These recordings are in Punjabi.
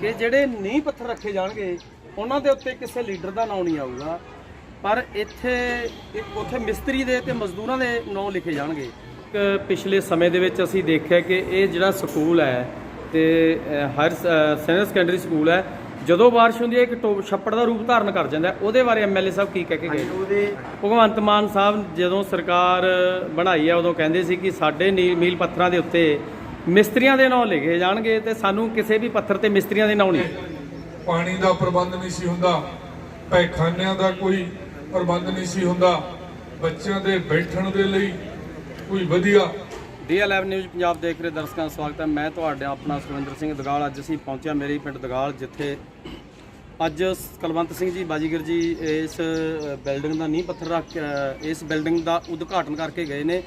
ਕਿ ਜਿਹੜੇ ਨੀਂਹ ਪੱਥਰ ਰੱਖੇ ਜਾਣਗੇ ਉਹਨਾਂ ਦੇ ਉੱਤੇ ਕਿਸੇ ਲੀਡਰ ਦਾ ਨਾਮ ਨਹੀਂ ਆਊਗਾ। ਪਰ ਇੱਥੇ ਇੱਕ ਉੱਥੇ ਮਿਸਤਰੀ ਦੇ ਤੇ ਮਜ਼ਦੂਰਾਂ ਦੇ ਨਾਂ ਲਿਖੇ ਜਾਣਗੇ। ਪਿਛਲੇ ਸਮੇਂ ਦੇ ਵਿੱਚ ਅਸੀਂ ਦੇਖਿਆ ਕਿ ਇਹ ਜਿਹੜਾ ਸਕੂਲ ਹੈ ਤੇ ਅ, ਹਾਇਰ ਸੀਨੀਅਰ ਸੈਕੰਡਰੀ ਸਕੂਲ ਹੈ ਜਦੋਂ ਬਾਰਿਸ਼ ਹੁੰਦੀ ਹੈ ਇੱਕ ਟੋਪ ਛੱਪੜ ਦਾ ਰੂਪ ਧਾਰਨ ਕਰ ਜਾਂਦਾ ਹੈ। ਉਹਦੇ ਬਾਰੇ ਐਮਐਲਏ ਸਾਹਿਬ ਕੀ ਕਹਿ ਕੇ ਗਏ? ਉਹਦੇ ਭਗਵੰਤ ਮਾਨ ਸਾਹਿਬ ਜਦੋਂ ਸਰਕਾਰ ਬਣਾਈ ਹੈ ਉਦੋਂ ਕਹਿੰਦੇ ਸੀ ਕਿ ਸਾਡੇ ਨੀ- ਮੀਲ ਪੱਥਰਾਂ ਦੇ ਉੱਤੇ ਮਿਸਤਰੀਆਂ ਦੇ ਨਾਂ ਲਿਖੇ ਜਾਣਗੇ ਤੇ ਸਾਨੂੰ ਕਿਸੇ ਵੀ ਪੱਥਰ ਤੇ ਮਿਸਤਰੀਆਂ ਦੇ ਨਾਂ ਨਹੀਂ। ਪਾਣੀ ਦਾ ਪ੍ਰਬੰਧ ਨਹੀਂ ਸੀ ਹੁੰਦਾ ਪੈਖਾਨਿਆਂ ਦਾ ਕੋਈ ਪ੍ਰਬੰਧ ਨਹੀਂ ਸੀ ਹੁੰਦਾ ਬੱਚਿਆਂ ਦੇ ਬੈਠਣ ਦੇ ਲਈ ਕੋਈ ਵਧੀਆ। ਡੀ11 ਨਿਊਜ਼ ਪੰਜਾਬ ਦੇਖ ਰਹੇ ਦਰਸ਼ਕਾਂ ਦਾ ਸਵਾਗਤ ਹੈ। ਮੈਂ ਤੁਹਾਡਾ ਆਪਣਾ ਸੁਰਿੰਦਰ ਸਿੰਘ ਦਗਾਲ। ਅੱਜ ਅਸੀਂ ਪਹੁੰਚਿਆ ਮੇਰੇ ਪਿੰਡ ਦਗਾਲ ਜਿੱਥੇ ਅੱਜ ਕਲਵੰਤ ਸਿੰਘ ਜੀ ਬਾਜੀਗਰ ਜੀ ਇਸ ਬਿਲਡਿੰਗ ਦਾ ਨੀਂਹ ਪੱਥਰ ਰੱਖ ਇਸ ਬਿਲਡਿੰਗ ਦਾ ਉਦਘਾਟਨ ਕਰਕੇ ਗਏ ਨੇ।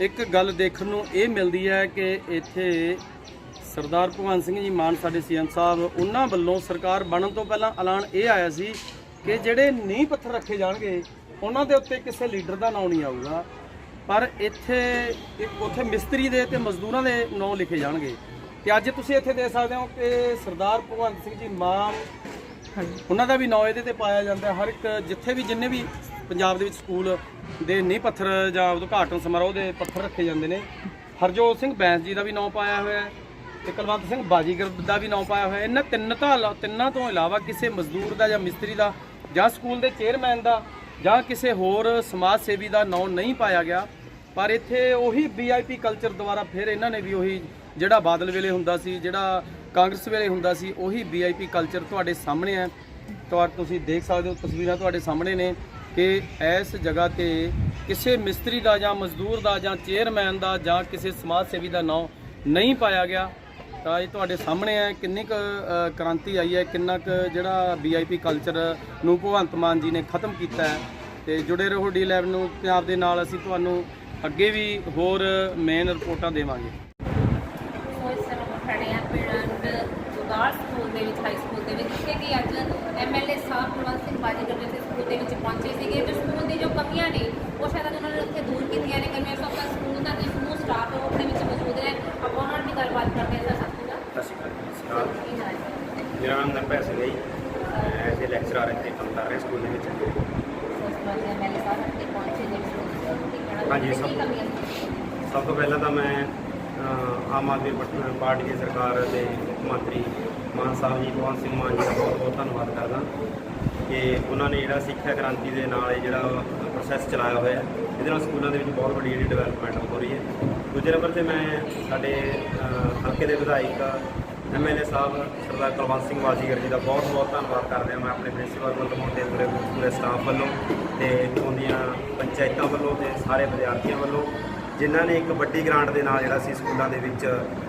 ਇੱਕ ਗੱਲ ਦੇਖਣ ਨੂੰ ਇਹ ਮਿਲਦੀ ਹੈ ਕਿ ਇੱਥੇ ਸਰਦਾਰ ਭਗਵੰਤ ਸਿੰਘ ਜੀ ਮਾਨ ਸਾਡੇ ਸੀਐਮ ਸਾਹਿਬ ਉਹਨਾਂ ਵੱਲੋਂ ਸਰਕਾਰ ਬਣਨ ਤੋਂ ਪਹਿਲਾਂ ਐਲਾਨ ਇਹ ਆਇਆ ਸੀ ਕਿ ਜਿਹੜੇ ਨੀਂਹ ਪੱਥਰ ਰੱਖੇ ਜਾਣਗੇ ਉਹਨਾਂ ਦੇ ਉੱਤੇ ਕਿਸੇ ਲੀਡਰ ਦਾ ਨਾਮ ਨਹੀਂ ਆਊਗਾ। ਪਰ ਇੱਥੇ ਇੱਕ ਉੱਥੇ ਮਿਸਤਰੀ ਦੇ ਤੇ ਮਜ਼ਦੂਰਾਂ ਦੇ ਨਾਂ ਲਿਖੇ ਜਾਣਗੇ। ਤੇ ਅੱਜ ਤੁਸੀਂ ਇੱਥੇ ਦੇਖ ਸਕਦੇ ਹੋ ਕਿ ਸਰਦਾਰ ਭਗਵੰਤ ਸਿੰਘ ਜੀ ਮਾਨ ਉਹਨਾਂ ਦਾ ਵੀ ਨਾਂ ਇਹਦੇ ਤੇ ਪਾਇਆ ਜਾਂਦਾ ਹਰ ਇੱਕ ਜਿੱਥੇ ਵੀ ਜਿੰਨੇ ਵੀ ਪੰਜਾਬ ਦੇ ਵਿੱਚ ਸਕੂਲ ਦੇ ਨੀਂਹ ਪੱਥਰ ਜਾਂ ਉਦਘਾਟਨ ਸਮਾਰੋਹ ਦੇ ਪੱਥਰ ਰੱਖੇ ਜਾਂਦੇ ਨੇ। ਹਰਜੋਤ ਸਿੰਘ ਬੈਂਸ ਜੀ ਦਾ ਵੀ ਨਾਂ ਪਾਇਆ ਹੋਇਆ ਹੈ ਤੇ ਕੁਲਵੰਤ ਸਿੰਘ ਬਾਜੀਗਰ ਦਾ ਵੀ ਨਾਂ ਪਾਇਆ ਹੋਇਆ ਹੈ। ਇਹਨਾਂ ਤਿੰਨ ਤਾਂ ਇਲਾ- ਤਿੰਨਾਂ ਤੋਂ ਇਲਾਵਾ ਕਿਸੇ ਮਜ਼ਦੂਰ ਦਾ ਜਾਂ ਮਿਸਤਰੀ ਦਾ ਜਾਂ ਸਕੂਲ ਦੇ ਚੇਅਰਮੈਨ ਦਾ ਜਾਂ ਕਿਸੇ ਹੋਰ ਸਮਾਜ ਸੇਵੀ ਦਾ ਨਾਂ ਨਹੀਂ ਪਾਇਆ ਗਿਆ। ਪਰ ਇੱਥੇ ਉਹੀ ਵੀਆਈਪੀ ਕਲਚਰ ਦੁਆਰਾ ਫਿਰ ਇਹਨਾਂ ਨੇ ਵੀ ਉਹੀ ਜਿਹੜਾ ਬਾਦਲ ਵੇਲੇ ਹੁੰਦਾ ਸੀ, ਜਿਹੜਾ ਕਾਂਗਰਸ ਵੇਲੇ ਹੁੰਦਾ ਸੀ, ਉਹੀ ਵੀਆਈਪੀ ਕਲਚਰ ਤੁਹਾਡੇ ਸਾਹਮਣੇ ਹੈ। ਤੁਹਾ, ਤੁਸੀਂ ਦੇਖ ਸਕਦੇ ਹੋ ਤਸਵੀਰਾਂ ਤੁਹਾਡੇ ਸਾਹਮਣੇ ਨੇ। ਕਿ ਇਸ ਜਗ੍ਹਾ ਤੇ ਕਿਸੇ ਮਿਸਤਰੀ ਦਾ ਜਾਂ ਮਜ਼ਦੂਰ ਦਾ ਜਾਂ ਚੇਅਰਮੈਨ ਦਾ ਜਾਂ ਕਿਸੇ ਸਮਾਜ ਸੇਵੀ ਦਾ ਨਾਂ ਨਹੀਂ ਪਾਇਆ ਗਿਆ। ਤਾਂ ਇਹ ਤੁਹਾਡੇ ਸਾਹਮਣੇ ਹੈ। ਕਿੰਨੀ ਕੁ ਕ੍ਰਾਂਤੀ ਆਈ ਹੈ? ਕਿੰਨਾ ਕੁ ਜਿਹੜਾ ਵੀਆਈਪੀ ਕਲਚਰ ਨੂੰ ਭਗਵੰਤ ਮਾਨ ਜੀ ਨੇ ਖਤਮ ਕੀਤਾ ਹੈ? ਤੇ ਜੁੜੇ ਰਹੋ ਡੀ ਲੈਬ ਨੂੰ। ਪੰਜਾਬ ਦੇ ਨਾਲ ਅਸੀਂ ਤੁਹਾਨੂੰ ਅੱਗੇ ਵੀ ਹੋਰ ਮੇਨ ਰਿਪੋਰਟਾਂ ਦੇਵਾਂਗੇ। ਦੇ ਵਿੱਚ ਹਾਈ ਸਕੂਲ ਦੇ ਵਿੱਚ ਜਿੱਥੇ ਕਿ ਅੱਜ ਐਮਐਲਏ ਸਾਹਿਬ ਕੁਲਵੰਤ ਸਿੰਘ ਬਾਜੀਗਰ ਦੇ ਸਕੂਲ ਦੇ ਵਿੱਚ ਪਹੁੰਚੇ ਸੀਗੇ। ਜੋ ਸਕੂਲ ਦੀ ਜੋ ਕਮੀਆਂ ਨੇ ਉਹ ਸ਼ਾਇਦ ਉਹਨਾਂ ਨੇ ਉੱਥੇ ਦੂਰ ਕੀਤੀਆਂ ਨੇ। ਕਮੀਆਂ ਸਭ ਦਾ ਸਕੂਲ ਦਾ ਸਮੂਹ ਸਟਾਫ ਉਹ ਆਪਣੇ ਵਿੱਚ ਮੌਜੂਦ ਹੈ ਆਪਾਂ ਉਹਨਾਂ ਨਾਲ ਵੀ ਗੱਲਬਾਤ ਕਰਦੇ ਹਾਂ ਸਭ ਤੋਂ ਸਤਿ ਸ਼੍ਰੀ ਅਕਾਲ ਜੀ। ਕੀ ਹਾਲ ਹੈ? ਮੇਰਾ ਨਾਮ ਨਰਪੈ ਸਿੰਘ ਹੈ ਐਜ਼ ਏ ਲੈਕਚਰਰ ਇੱਥੇ ਕੰਮ ਕਰ ਰਿਹਾ ਸਕੂਲ ਦੇ ਵਿੱਚ। ਤੋਂ ਐਮਐਲਏ ਸਾਹਿਬ ਇੱਥੇ ਪਹੁੰਚੇ ਨੇ ਦੇ ਹਾਂਜੀ, ਸਭ- ਤੋਂ ਪਹਿਲਾਂ ਤਾਂ ਮੈਂ ਆਮ ਆਦਮੀ ਪਾਰਟੀ ਦੀ ਸਰਕਾਰ ਦੇ ਮੁੱਖ ਮੰਤਰੀ ਮਾਨ ਸਾਹਿਬ ਜੀ ਭਗਵੰਤ ਸਿੰਘ ਮਾਨ ਜੀ ਦਾ ਬਹੁਤ ਬਹੁਤ ਧੰਨਵਾਦ ਕਰਦਾ ਕਿ ਉਹਨਾਂ ਨੇ ਜਿਹੜਾ ਸਿੱਖਿਆ ਕ੍ਰਾਂਤੀ ਦੇ ਨਾਲ ਇਹ ਜਿਹੜਾ ਪ੍ਰੋਸੈਸ ਚਲਾਇਆ ਹੋਇਆ ਇਹਦੇ ਨਾਲ ਸਕੂਲਾਂ ਦੇ ਵਿੱਚ ਬਹੁਤ ਵੱਡੀ ਜਿਹੜੀ ਡਿਵੈਲਪਮੈਂਟ ਹੋ ਰਹੀ ਹੈ। ਦੂਜੇ ਨੰਬਰ ਤੇ ਮੈਂ ਸਾਡੇ ਹਲਕੇ ਦੇ ਵਿਧਾਇਕ ਐਮਐਲਏ ਸਾਹਿਬ, ਸਰਦਾਰ ਕੁਲਵੰਤ ਸਿੰਘ ਵਾਜੀਗਰ ਜੀ ਦਾ ਬਹੁਤ ਬਹੁਤ ਧੰਨਵਾਦ ਕਰਦੇ ਹਾਂ। ਮੈਂ ਆਪਣੇ ਪ੍ਰਿੰਸੀਪਲ ਵੱਲੋਂ ਤੇ ਪੂਰੇ ਪੂਰੇ ਸਟਾਫ ਵੱਲੋਂ ਤੇ ਉਹਨਾਂ ਦੀਆਂ ਪੰਚਾਇਤਾਂ ਵੱਲੋਂ ਤੇ ਸਾਰੇ ਵਿਦਿਆਰਥੀਆਂ ਵੱਲੋਂ ਜਿਨ੍ਹਾਂ ਨੇ ਇੱਕ ਵੱਡੀ ਗ੍ਰਾਂਟ ਦੇ ਨਾਲ ਜਿਹੜਾ ਸੀ ਸਕੂਲਾਂ ਦੇ ਵਿੱਚ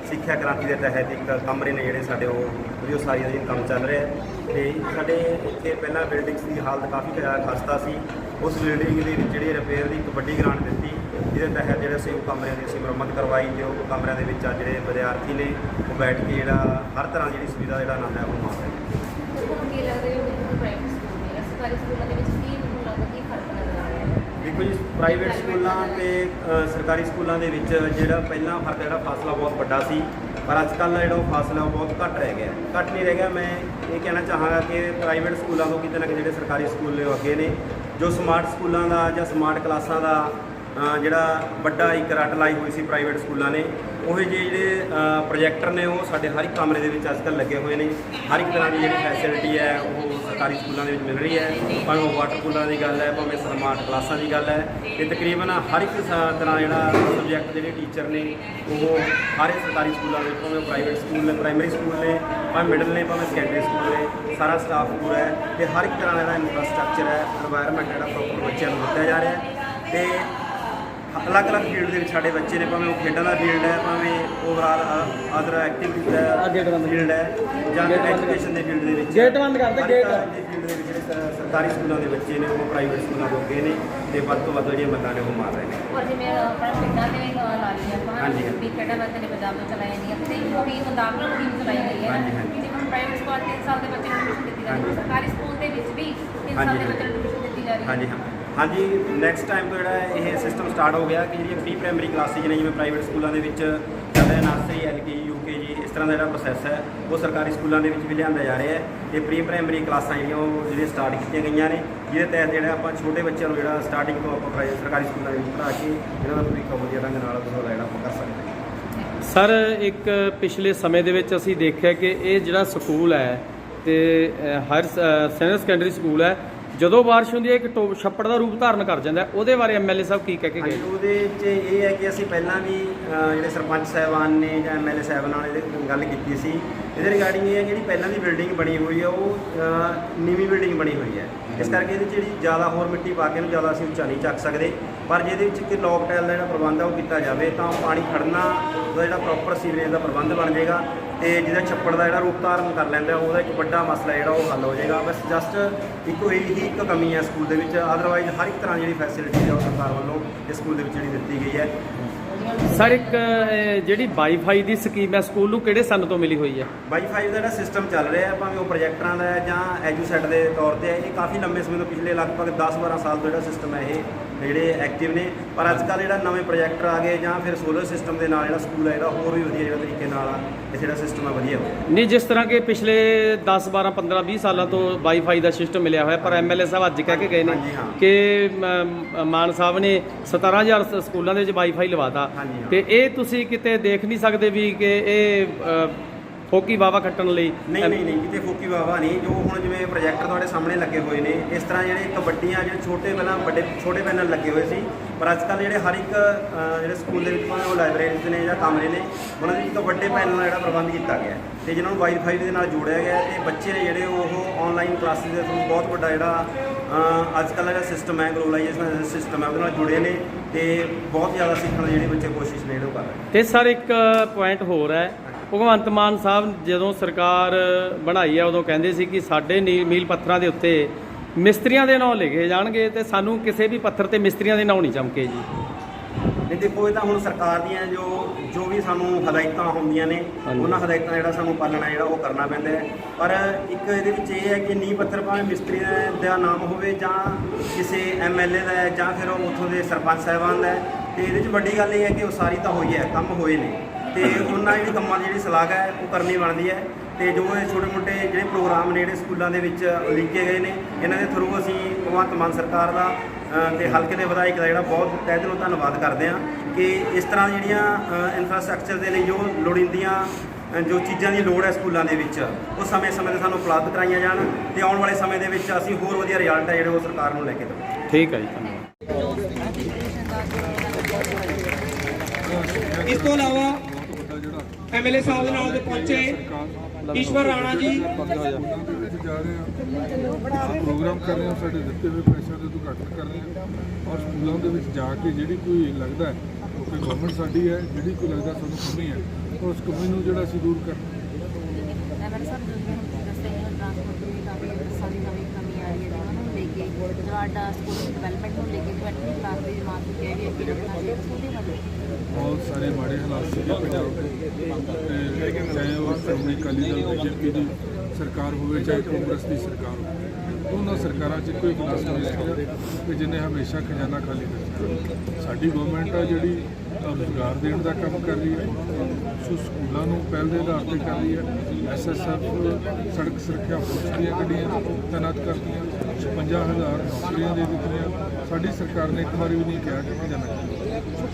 ਸਿੱਖਿਆ ਕ੍ਰਾਂਤੀ ਦੇ ਤਹਿਤ ਇੱਕ ਕਮਰੇ ਨੇ ਜਿਹੜੇ ਸਾਡੇ ਉਹ ਉਹਦੀ ਉਸਾਰੀ ਦਾ ਕੰਮ ਚੱਲ ਰਿਹਾ ਹੈ। ਤੇ ਸਾਡੇ ਇੱਥੇ ਪਹਿਲਾਂ ਬਿਲਡਿੰਗਸ ਦੀ ਹਾਲਤ ਕਾਫੀ ਜ਼ਿਆਦਾ ਖਸਤਾ ਸੀ। ਉਸ ਬਿਲਡਿੰਗ ਦੇ ਵਿੱਚ ਜਿਹੜੀ ਰਿਪੇਅਰ ਦੀ ਇੱਕ ਵੱਡੀ ਗ੍ਰਾਂਟ ਦਿੱਤੀ। ਜਿਹਦੇ ਤਹਿਤ ਜਿਹੜੇ ਅਸੀਂ ਉਹ ਕਮਰਿਆਂ ਦੀ ਅਸੀਂ ਮੁਰੰਮਤ ਕਰਵਾਈ ਤੇ ਉਹ ਕਮਰਿਆਂ ਦੇ ਵਿੱਚ ਅੱਜ ਜਿਹੜੇ ਵਿਦਿਆਰਥੀ ਨੇ ਉਹ ਬੈਠ ਕੇ ਜਿਹੜਾ ਹਰ ਤਰ੍ਹਾਂ ਦੀ ਜਿਹੜੀ ਸੁਵਿਧਾ ਜਿਹੜਾ ਆਨੰਦ ਹੈ ਉਹ ਮਾਣ ਰਹੇ ਨੇ ਤੁਹਾਨੂੰ ਕੀ ਲੱਗਦਾ ਹੈ ਕਿ ਪ੍ਰਾਈਵੇਟ ਸਕੂਲ ਨੇ ਸਰਕਾਰੀ ਸਕੂਲਾਂ ਦੇ ਵਿੱਚ ਕੀ ਤੁਹਾਨੂੰ ਲੱਗਦਾ ਕੀ ਫ਼ਰਕ ਨਜ਼ਰ ਆ ਰਿਹਾ ਹੈ ਦੇਖੋ ਜੀ ਪ੍ਰਾਈਵੇਟ ਸਕੂਲਾਂ ਤੇ ਅ, ਸਰਕਾਰੀ ਸਕੂਲਾਂ ਦੇ ਵਿੱਚ ਜਿਹੜਾ ਪਹਿਲਾਂ ਫ਼ਰਕ ਜਿਹੜਾ ਫਾਸਲਾ ਬਹੁਤ ਵੱਡਾ ਸੀ ਪਰ ਅੱਜ ਕੱਲ੍ਹ ਜਿਹੜਾ ਉਹ ਫਾਸਲਾ ਉਹ ਬਹੁਤ ਘੱਟ ਰਹਿ ਗਿਆ ਹੈ। ਘੱਟ ਨਹੀਂ ਰਹਿ ਗਿਆ ਮੈਂ ਇਹ ਕਹਿਣਾ ਚਾਹਾਂਗਾ ਕਿ ਪ੍ਰਾਈਵੇਟ ਸਕੂਲਾਂ ਤੋਂ ਕਿਤੇ ਨਾ ਕਿਤੇ ਜਿਹੜੇ ਸਰਕਾਰੀ ਸਕੂਲ ਨੇ ਉਹ ਅੱਗੇ ਨੇ ਜੋ ਸਮਾਰਟ ਸਕੂਲਾਂ ਦਾ ਜਾਂ ਸਮਾਰਟ ਕਲਾਸਾਂ ਦਾ ਅ, ਜਿਹੜਾ ਵੱਡਾ ਇੱਕ ਰੱਟ ਲਾਈ ਹੋਈ ਸੀ ਪ੍ਰਾਈਵੇਟ ਸਕੂਲਾਂ ਨੇ ਉਹ ਜਿਹੇ ਜਿਹੜੇ ਅ, ਪ੍ਰੋਜੈਕਟਰ ਨੇ ਉਹ ਸਾਡੇ ਹਰ ਇੱਕ ਕਮਰੇ ਦੇ ਵਿੱਚ ਅੱਜ ਕੱਲ੍ਹ ਲੱਗੇ ਹੋਏ ਨੇ ਹਰ ਇੱਕ ਤਰ੍ਹਾਂ ਦੀ ਜਿਹੜੀ ਫੈਸਿਲਿਟੀ ਹੈ ਉਹ ਸਰਕਾਰੀ ਸਕੂਲਾਂ ਦੇ ਵਿੱਚ ਮਿਲ ਰਹੀ ਹੈ। ਭਾਵੇਂ ਉਹ ਵਾਟਰ ਕੂਲਰਾਂ ਦੀ ਗੱਲ ਹੈ, ਭਾਵੇਂ ਸਮਾਰਟ ਕਲਾਸਾਂ ਦੀ ਗੱਲ ਹੈ, ਤੇ ਤਕਰੀਬਨ ਹਰ ਇੱਕ ਤਰ੍ਹਾਂ ਜਿਹੜਾ ਸਬਜੈਕਟ ਜਿਹੜੇ ਟੀਚਰ ਨੇ, ਉਹ ਹਰ ਇੱਕ ਸਰਕਾਰੀ ਸਕੂਲਾਂ ਦੇ ਵਿੱਚ, ਭਾਵੇਂ ਪ੍ਰਾਈਵੇਟ ਸਕੂਲ ਨੇ ਪ੍ਰਾਇਮਰੀ ਸਕੂਲ ਨੇ, ਭਾਵੇਂ ਮਿਡਲ ਨੇ, ਭਾਵੇਂ ਸੈਕੰਡਰੀ ਸਕੂਲ ਨੇ, ਸਾਰਾ ਸਟਾਫ ਪੂਰਾ ਹੈ, ਤੇ ਹਰ ਇੱਕ ਤਰ੍ਹਾਂ ਦਾ ਜਿਹੜਾ ਇਨਫਰਾਸਟ੍ਰਕਚਰ ਹੈ এনवायरमेंट ਜਿਹੜਾ ਪ੍ਰੋਪਰ ਬੱਚਿਆਂ ਨੂੰ ਦਿੱਤਾ ਜਾ ਰਿਹਾ ਹੈ। ਤੇ ਅਲੱਗ-ਅਲੱਗ ਫੀਲਡ ਦੇ ਵਿੱਚ ਸਾਡੇ ਬੱਚੇ ਨੇ ਭਾਵੇਂ ਉਹ ਖੇਡਾਂ ਦਾ ਫੀਲਡ ਹੈ ਭਾਵੇਂ ਓਵਰਆਲ ਅਦਰ ਐਕਟੀਵਿਟੀਜ਼ ਦਾ ਗੇਟ ਬੰਦ ਫੀਲਡ ਹੈ ਜਾਂ ਬੰਦ ਕਰ। ਐਜੂਕੇਸ਼ਨ ਦੇ ਫੀਲਡ ਦੇ ਵਿੱਚ ਗੇਟ ਬੰਦ ਕਰ ਦੇ, ਗੇਟ। ਫੀਲਡ ਦੇ ਵਿੱਚ ਜਿਹੜੇ ਸਰਕਾਰੀ ਸਕੂਲਾਂ ਦੇ ਬੱਚੇ ਨੇ ਉਹ ਪ੍ਰਾਈਵੇਟ ਸਕੂਲਾਂ ਤੋਂ ਅੱਗੇ ਨੇ ਤੇ ਵੱਧ ਤੋਂ ਵੱਧ ਜਿਹੜੀਆਂ ਮੱਲਾਂ ਨੇ ਉਹ ਮਾਰ ਰਹੇ ਨੇ ਔਰ ਜਿਵੇਂ ਆਪਣਾ ਪਿੰਡਾਂ ਦੇ ਨਾਲ ਲਾ ਲਈ ਆਪਾਂ। ਵੀ ਖੇਡਾਂ ਵਾਸਤੇ ਨੇ ਪੰਜਾਬ ਤੋਂ ਚਲਾਈ ਜਾਂਦੀ ਹੈ ਤੇ ਮੁਹਿੰਮ ਦਾਖਲਾ ਮੁਹਿੰਮ ਚਲਾਈ ਗਈ ਹੈ ਹਾਂਜੀ, ਹਾਂਜੀ। ਜਿਵੇਂ ਪ੍ਰਾਈਵੇਟ ਸਕੂਲ 3 ਸਾਲ ਦੇ ਬੱਚੇ ਨੂੰ ਐਡਮਿਸ਼ਨ ਦਿੱਤੀ ਜਾਂਦੀ ਹੈ। ਸਰਕਾਰੀ ਸਕੂਲ ਦੇ ਵਿੱਚ ਵੀ 3 ਸਾਲ ਦੇ। ਬੱਚੇ ਨੂੰ ਐਡਮਿਸ਼ਨ ਦਿੱਤੀ ਜਾ ਰਹੀ ਹੈ ਹਾਂਜੀ ਹਾਂ ਹਾਂਜੀ ਨੈਕਸਟ ਟਾਈਮ ਤੋਂ ਜਿਹੜਾ ਇਹ ਸਿਸਟਮ ਸਟਾਰਟ ਹੋ ਗਿਆ ਕਿ ਜਿਹੜੀਆਂ ਪ੍ਰੀ ਪ੍ਰਾਇਮਰੀ ਕਲਾਸਿਸ ਨੇ, ਜਿਵੇਂ ਪ੍ਰਾਈਵੇਟ ਸਕੂਲਾਂ ਦੇ ਵਿੱਚ ਚੱਲ ਰਿਹਾ ਨਰਸਰੀ ਐਲਕੇਜੀ ਯੂਕੇਜੀ ਇਸ ਤਰ੍ਹਾਂ ਦਾ ਜਿਹੜਾ ਪ੍ਰੋਸੈਸ ਹੈ, ਉਹ ਸਰਕਾਰੀ ਸਕੂਲਾਂ ਦੇ ਵਿੱਚ ਵੀ ਲਿਆਂਦਾ ਜਾ ਰਿਹਾ ਹੈ। ਤੇ ਪ੍ਰੀ ਪ੍ਰਾਇਮਰੀ ਕਲਾਸਾਂ ਜਿਹੜੀਆਂ, ਉਹ ਜਿਹੜੀਆਂ ਸਟਾਰਟ ਕੀਤੀਆਂ ਗਈਆਂ ਨੇ, ਜਿਹਦੇ ਤਹਿਤ ਜਿਹੜਾ ਆਪਾਂ ਛੋਟੇ ਬੱਚਿਆਂ ਨੂੰ ਜਿਹੜਾ ਸਟਾਰਟਿੰਗ ਤੋਂ ਆਪਾਂ ਪ੍ਰਾਈ- ਸਰਕਾਰੀ ਸਕੂਲਾਂ ਦੇ ਵਿੱਚ ਪੜ੍ਹਾ ਕੇ ਇਹਨਾਂ ਦਾ ਤੁਸੀਂ ਕਵਰ ਜਿਹੜਾ ਢੰਗ ਨਾਲ ਉਹਦਾ ਜਿਹੜਾ ਆਪਾਂ ਕਰ ਸਕਦੇ ਹਾਂ। ਸਰ, ਇੱਕ ਪਿਛਲੇ ਸਮੇਂ ਦੇ ਵਿੱਚ ਅਸੀਂ ਦੇਖਿਆ ਕਿ ਇਹ ਜਿਹੜਾ ਸਕੂਲ ਹੈ, ਤੇ ਹਰ ਹਾਇਰ ਸੀਨੀਅਰ ਸੈਕੰਡਰੀ ਸਕੂਲ ਹੈ ਜਦੋਂ ਬਾਰਿਸ਼ ਹੁੰਦੀ ਹੈ ਇੱਕ ਟੋ ਛੱਪੜ ਦਾ ਰੂਪ ਧਾਰਨ ਕਰ ਜਾਂਦਾ। ਉਹਦੇ ਬਾਰੇ ਐਮਐਲਏ ਸਾਹਿਬ ਕੀ ਕਹਿ ਕੇ ਗਏ? ਉਹਦੇ 'ਚ ਇਹ ਹੈ ਕਿ ਅਸੀਂ ਪਹਿਲਾਂ ਵੀ ਜਿਹੜੇ ਸਰਪੰਚ ਸਾਹਿਬਾਨ ਨੇ ਜਾਂ ਐਮਐਲਏ ਸਾਹਿਬਾਨਾਂ ਨਾਲ ਇਹਦੇ ਗੱਲ ਕੀਤੀ ਸੀ। ਇਹਦੇ ਰਿਗਾਰਡਿੰਗ ਇਹ ਹੈ ਜਿਹੜੀ ਪਹਿਲਾਂ ਦੀ ਬਿਲਡਿੰਗ ਬਣੀ ਹੋਈ ਹੈ ਉਹ ਨੀਵੀਂ ਬਿਲਡਿੰਗ ਬਣੀ ਹੋਈ ਹੈ। ਇਸ ਕਰਕੇ ਇਹਦੇ ਜਿਹੜੀ ਜ਼ਿਆਦਾ ਹੋਰ ਮਿੱਟੀ ਪਾ ਕੇ ਇਹਨੂੰ ਜ਼ਿਆਦਾ ਅਸੀਂ ਉੱਚਾ ਨਹੀਂ ਚੱਕ ਸਕਦੇ। ਪਰ ਜੇ ਇਹਦੇ ਵਿੱਚ ਕਿ ਲੋਕ ਟਾਇਲ ਦਾ ਜਿਹੜਾ ਪ੍ਰਬੰਧ ਹੈ ਉਹ ਕੀਤਾ ਜਾਵੇ ਤਾਂ ਪਾਣੀ ਖੜਨਾ ਉਹਦਾ ਜਿਹੜਾ ਪ੍ਰੋਪਰ ਸੀਵਰੇਜ ਦਾ ਪ੍ਰਬੰਧ ਬਣ ਜਾਏਗਾ ਤੇ ਜਿਹਦਾ ਛੱਪੜ ਦਾ ਜਿਹੜਾ ਰੂਪ ਧਾਰਨ ਕਰ ਲੈਂਦਾ ਉਹਦਾ ਇੱਕ ਵੱਡਾ ਮਸਲਾ ਜਿਹੜਾ ਉਹ ਹੱਲ ਹੋ ਜਾਏਗਾ। ਬਸ ਜਸਟ ਇੱਕੋ ਇਹੀ ਇੱਕ ਕਮੀ ਹੈ ਸਕੂਲ ਦੇ ਵਿੱਚ ਅਦਰਵਾਈਜ਼ ਹਰ ਇੱਕ ਤਰ੍ਹਾਂ ਦੀ ਜਿਹੜੀ ਫੈਸਿਲਿਟੀ ਹੈ ਉਹ ਸਰਕਾਰ ਵੱਲੋਂ ਇਸ ਸਕੂਲ ਦੇ ਵਿੱਚ ਜਿਹੜੀ ਦਿੱਤੀ ਗਈ ਹੈ। ਸਰ ਇੱਕ ਜਿਹੜੀ ਵਾਈਫਾਈ ਦੀ ਸਕੀਮ ਹੈ ਸਕੂਲ ਨੂੰ ਕਿਹੜੇ ਸੰਨ ਤੋਂ ਮਿਲੀ ਹੋਈ ਹੈ? ਵਾਈਫਾਈ ਦਾ ਜਿਹੜਾ ਸਿਸਟਮ ਚੱਲ ਰਿਹਾ ਹੈ ਭਾਵੇਂ ਉਹ ਪ੍ਰੋਜੈਕਟਰਾਂ ਦਾ ਹੈ ਜਾਂ ਐਜੂਸੈਟ ਦੇ ਤੌਰ ਤੇ ਹੈ ਇਹ ਕਾਫੀ ਲੰਬੇ ਸਮੇਂ ਤੋਂ ਪਿਛਲੇ ਲਗਭਗ 10-12 ਸਾਲ ਤੋਂ ਜਿਹੜਾ ਸਿਸਟਮ ਹੈ ਇਹ ਜਿਹੜੇ ਐਕਟਿਵ ਨੇ ਪਰ ਅੱਜ ਕੱਲ੍ਹ ਜਿਹੜਾ ਨਵੇਂ ਪ੍ਰੋਜੈਕਟਰ ਆ ਗਏ ਜਾਂ ਫਿਰ ਸੋਲਰ ਸਿਸਟਮ ਦੇ ਨਾਲ ਜਿਹੜਾ ਸਕੂਲ ਹੈ ਜਿਹੜਾ ਹੋਰ ਵੀ ਵਧੀਆ ਜਿਹੜਾ ਤਰੀਕੇ ਨਾਲ ਇਹ ਜਿਹੜਾ ਸਿਸਟਮ ਹੈ ਵਧੀਆ ਨਹੀਂ ਜਿਸ ਤਰ੍ਹਾਂ ਕਿ ਪਿਛਲੇ 10 12 15 20 ਸਾਲਾਂ ਤੋਂ ਵਾਈਫਾਈ ਦਾ ਸਿਸਟਮ ਮਿਲਿਆ ਹੋਇਆ ਪਰ ਐਮਐਲਏ ਸਾਹਿਬ ਅੱਜ ਕਹਿ ਕੇ ਗਏ ਨੇ। ਕਿ ਮਾਨ ਸਾਹਿਬ ਨੇ 17000 ਸ- ਸਕੂਲਾਂ ਦੇ ਵਿੱਚ ਵਾਈਫਾਈ ਲਵਾਤਾ। ਤੇ ਇਹ ਤੁਸੀਂ ਕਿਤੇ ਦੇਖ ਨਹੀਂ ਸਕਦੇ ਵੀ ਕਿ ਇਹ ਫੋਕੀ ਵਾਵਾ ਕੱਟਣ ਲਈ? ਨਹੀਂ ਨਹੀਂ ਨਹੀਂ ਕਿਤੇ ਫੋਕੀ ਵਾਵਾ ਨਹੀਂ। ਜੋ ਹੁਣ ਜਿਵੇਂ ਪ੍ਰੋਜੈਕਟਰ ਤੁਹਾਡੇ ਸਾਹਮਣੇ ਲੱਗੇ ਹੋਏ ਨੇ ਇਸ ਤਰ੍ਹਾਂ ਜਿਹੜੇ ਇੱਕ ਵੱਡੀਆਂ ਜਿਹੜੇ ਛੋਟੇ ਪਹਿਲਾਂ ਵੱਡੇ ਛੋਟੇ ਪੈਨਲ ਲੱਗੇ ਹੋਏ ਸੀ ਪਰ ਅੱਜ ਕੱਲ੍ਹ ਜਿਹੜੇ ਹਰ ਇੱਕ ਜਿਹੜੇ ਸਕੂਲ ਦੇ ਵਿੱਚ ਭਾਵੇਂ ਉਹ ਲਾਇਬ੍ਰੇਰੀਜ਼ ਨੇ ਜਾਂ ਕਮਰੇ ਨੇ ਉਹਨਾਂ ਦੇ ਇੱਕ ਵੱਡੇ ਪੈਨਲ ਦਾ ਜਿਹੜਾ ਪ੍ਰਬੰਧ ਕੀਤਾ ਗਿਆ ਤੇ ਜਿਨ੍ਹਾਂ ਨੂੰ ਵਾਈਫਾਈ ਦੇ ਨਾਲ ਜੋੜਿਆ ਗਿਆ ਤੇ ਬੱਚੇ ਨੇ ਜਿਹੜੇ ਉਹ ਆਨਲਾਈਨ ਕਲਾਸਿਸ ਦੇ ਥਰੂ ਬਹੁਤ ਵੱਡਾ ਜਿਹੜਾ ਅੱਜ ਕੱਲ੍ਹ ਦਾ ਜਿਹੜਾ ਸਿਸਟਮ ਹੈ ਗਲੋਬਲਾਈਜੇਸ਼ਨ ਸਿਸਟਮ ਹੈ ਉਹਦੇ ਨਾਲ ਜੁੜੇ ਨੇ ਤੇ ਬਹੁਤ ਜ਼ਿਆਦਾ ਸਿੱਖਣ ਦੀ ਜਿਹੜੇ ਬੱਚੇ ਕੋਸ਼ਿਸ਼ ਨੇ ਉਹ ਕਰ ਰਹੇ ਤੇ ਸਰ ਇੱਕ ਪੁਆਇੰਟ ਹੋਰ ਹੈ ਭਗਵੰਤ ਮਾਨ ਸਾਹਿਬ ਜਦੋਂ ਸਰਕਾਰ ਬਣਾਈ ਹੈ ਉਦੋਂ ਕਹਿੰਦੇ ਸੀ ਕਿ ਸਾਡੇ ਮੀਲ ਪੱਥਰਾਂ ਦੇ ਉੱਤੇ ਮਿਸਤਰੀਆਂ ਦੇ ਨਾਂ ਲਿਖੇ ਜਾਣਗੇ ਤੇ ਸਾਨੂੰ ਕਿਸੇ ਵੀ ਪੱਥਰ ਤੇ ਮਿਸਤਰੀਆਂ ਦੇ ਨਾਂ ਨਹੀਂ ਚਮਕੇ ਜੀ। ਨਹੀਂ ਦੇਖੋ ਇਹ ਤਾਂ ਹੁਣ ਸਰਕਾਰ ਦੀਆਂ ਜੋ ਜੋ ਵੀ ਸਾਨੂੰ ਹਦਾਇਤਾਂ ਹੁੰਦੀਆਂ ਨੇ। ਉਹਨਾਂ ਹਦਾਇਤਾਂ ਜਿਹੜਾ ਸਾਨੂੰ ਪਾਲਣਾ ਜਿਹੜਾ ਉਹ ਕਰਨਾ ਪੈਂਦਾ ਹੈ। ਪਰ ਇੱਕ ਇਹਦੇ ਵਿੱਚ ਇਹ ਹੈ ਕਿ ਨੀਂਹ ਪੱਥਰ ਭਾਵੇਂ ਮਿਸਤਰੀ ਦਾ- ਨਾਮ ਹੋਵੇ ਜਾਂ ਕਿਸੇ ਐਮਐਲਏ ਦਾ ਹੈ ਜਾਂ ਫਿਰ ਉਹ ਉੱਥੋਂ ਦੇ ਸਰਪੰਚ ਸਾਹਿਬਾਨ ਦਾ ਹੈ। ਤੇ ਇਹਦੇ ਵਿੱਚ ਵੱਡੀ ਗੱਲ ਇਹ ਹੈ ਕਿ ਉਹ ਸਾਰੀ ਤਾਂ ਹੋਈ ਹੈ ਕੰਮ ਹੋਏ ਨੇ। ਤੇ ਉਹਨਾਂ ਜਿਹੜੀ ਕੰਮਾਂ ਦੀ ਜਿਹੜੀ ਸਲਾਹ ਹੈ ਉਹ ਕਰਨੀ ਬਣਦੀ ਹੈ। ਤੇ ਜੋ ਇਹ ਛੋਟੇ ਮੋਟੇ ਜਿਹੜੇ ਪ੍ਰੋਗਰਾਮ ਨੇ ਜਿਹੜੇ ਸਕੂਲਾਂ ਦੇ ਵਿੱਚ ਲਿਖੇ ਗਏ ਨੇ ਇਹਨਾਂ ਦੇ ਥਰੂ ਅਸੀਂ ਭਗਵੰਤ ਮਾਨ ਸਰਕਾਰ ਦਾ ਤੇ ਹਲਕੇ ਦੇ ਵਿਧਾਇਕ ਦਾ ਜਿਹੜਾ ਬਹੁਤ ਤਹਿ ਦਿਲੋਂ ਧੰਨਵਾਦ ਕਰਦੇ ਹਾਂ ਕਿ ਇਸ ਤਰ੍ਹਾਂ ਦੀਆਂ ਜਿਹੜੀਆਂ ਇਨਫਰਾਸਟ੍ਰਕਚਰ ਦੇ ਲਈ ਜੋ ਲੋੜੀਂਦੀਆਂ ਜੋ ਚੀਜ਼ਾਂ ਦੀ ਲੋੜ ਹੈ ਸਕੂਲਾਂ ਦੇ ਵਿੱਚ ਉਹ ਸਮੇਂ-ਸਮੇਂ ਤੇ ਸਾਨੂੰ ਉਪਲਬਧ ਕਰਾਈਆਂ ਜਾਣ ਤੇ ਆਉਣ ਵਾਲੇ ਸਮੇਂ ਦੇ ਵਿੱਚ ਅਸੀਂ ਹੋਰ ਵਧੀਆ ਰਿਜ਼ਲਟ ਹੈ ਜਿਹੜੇ ਉਹ ਸਰਕਾਰ ਨੂੰ ਲੈ ਕੇ ਦੇਵਾਂਗੇ। ਠੀਕ ਹੈ ਜੀ ਧੰਨਵਾਦ। ਇਸ ਤੋਂ ਇਲਾਵਾ ਐਮਐਲਏ ਸਾਹਿਬ ਦੇ ਨਾਲ ਦੇ ਪਹੁੰਚੇ। ਈਸ਼ਵਰ ਰਾਣਾ ਜੀ। ਪ੍ਰੋਗਰਾਮ ਕਰ ਰਹੇ ਹਾਂ ਸਾਡੇ ਦਿੱਤੇ ਹੋਏ ਪੈਸਿਆਂ ਦੇ ਉਦਘਾਟਨ ਕਰ ਰਹੇ ਹਾਂ। ਔਰ ਸਕੂਲਾਂ ਦੇ ਵਿੱਚ ਜਾ ਕੇ ਜਿਹੜੀ ਕੋਈ ਲੱਗਦਾ ਹੈ ਕਿ ਗਵਰਨਮੈਂਟ ਸਾਡੀ ਹੈ ਜਿਹੜੀ ਕੋਈ ਲੱਗਦਾ ਸਾਨੂੰ ਕਮੀ ਹੈ ਉਸ ਕਮੀ ਨੂੰ ਜਿਹੜਾ ਅਸੀਂ ਦੂਰ ਕਰ ਐਮਐਲ ਸਾਹਿਬ ਜਿਵੇਂ ਹੁਣ ਤੁਸੀਂ ਦੱਸਿਆ ਹੈ ਟ੍ਰਾਂਸਪੋਰਟ ਦੀ ਕਾਫੀ ਸਾਰੀ ਨਵੀਂ ਕਮੀ ਆ ਰਹੀ ਹੈ ਉਹਨਾਂ ਨੂੰ ਲੈ ਕੇ ਸਕੂਲ ਡਿਵੈਲਪਮੈਂਟ ਨੂੰ ਲੈ ਕੇ 20 ਕਲਾਸ ਦੀ ਜਮਾਤ ਨੂੰ ਕਿਹਾ ਵੀ ਅੱਗੇ ਰੱਖਣਾ ਚਾਹੀਦਾ ਸਕੂਲ ਦੀ ਬਹੁਤ ਸਾਰੇ ਮਾੜੇ ਹਾਲਾਤ ਸੀਗੇ ਪੰਜਾਬ ਦੇ। ਚਾਹੇ ਉਹ ਸ਼੍ਰੋਮਣੀ ਅਕਾਲੀ ਦਲ ਬੀਜੇਪੀ ਦੀ ਸਰਕਾਰ ਹੋਵੇ, ਚਾਹੇ ਕਾਂਗਰਸ ਦੀ ਸਰਕਾਰ ਹੋਵੇ ਦੋਨਾਂ ਸਰਕਾਰਾਂ 'ਚ ਕੋਈ ਵਿਕਾਸ ਨਹੀਂ ਕਿ ਜਿਹਨੇ ਹਮੇਸ਼ਾ ਖਜ਼ਾਨਾ ਖਾਲੀ ਰੱਖਿਆ। ਸਾਡੀ ਗਵਰਨਮੈਂਟ ਆ ਜਿਹੜੀ ਰੁਜ਼ਗਾਰ ਦੇਣ ਦਾ ਕੰਮ ਕਰ ਰਹੀ ਹੈ, ਸੋ ਸਕੂਲਾਂ ਨੂੰ ਪਹਿਲ ਦੇ ਆਧਾਰ ਤੇ ਕਰ ਰਹੀ ਹੈ। ਐਸਐਸਐਫ ਸੜਕ ਸੁਰੱਖਿਆ ਫੌਜ ਦੀਆਂ ਗੱਡੀਆਂ ਤੈਨਾਤ ਕਰਦੀਆਂ। 55000 ਨੌਕਰੀਆਂ ਦੇ ਦਿੱਤੀਆਂ। ਸਾਡੀ ਸਰਕਾਰ ਨੇ ਇੱਕ ਵਾਰੀ ਵੀ ਨਹੀਂ ਕਿਹਾ ਕਿ ਖਜ਼ਾਨਾ